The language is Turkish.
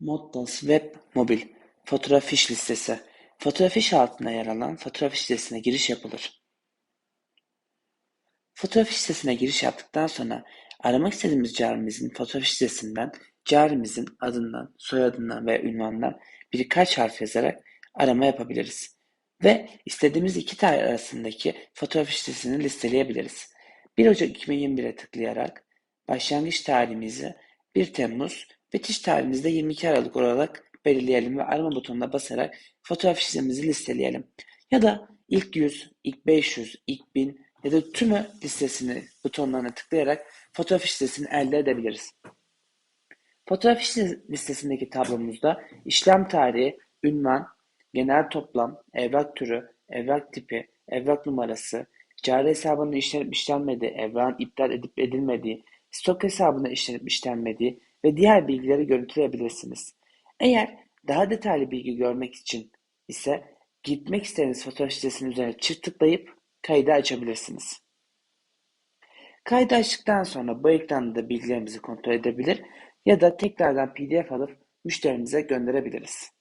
Moddas Web Mobil Fatura fiş listesi Fatura fiş altında yer alan fatura fiş listesine giriş yapılır. Fatura fiş listesine giriş yaptıktan sonra aramak istediğimiz carimizin fatura fiş listesinden carimizin adından, soyadından ve ünvanından birkaç harf yazarak arama yapabiliriz. Ve istediğimiz iki tarih arasındaki fatura fiş listesini listeleyebiliriz. 1 Ocak 2021'e tıklayarak başlangıç tarihimizi 1 Temmuz, bitiş tarihimizi de 22 Aralık olarak belirleyelim ve arama butonuna basarak fotoğraf listemizi listeleyelim. Ya da ilk 100, ilk 500, ilk 1000 ya da tümü listesini butonlarına tıklayarak fotoğraf listesini elde edebiliriz. Fotoğraf listesindeki tablomuzda işlem tarihi, ünvan, genel toplam, evrak türü, evrak tipi, evrak numarası, cari hesabının işlenip işlenmediği, evrağın iptal edip edilmediği, stok hesabına işlenip işlenmediği ve diğer bilgileri görüntüleyebilirsiniz. Eğer daha detaylı bilgi görmek için ise gitmek istediğiniz fotoğraf sitesinin üzerine çift tıklayıp kaydı açabilirsiniz. Kaydı açtıktan sonra bu ekranda da bilgilerimizi kontrol edebilir ya da tekrardan pdf alıp müşterimize gönderebiliriz.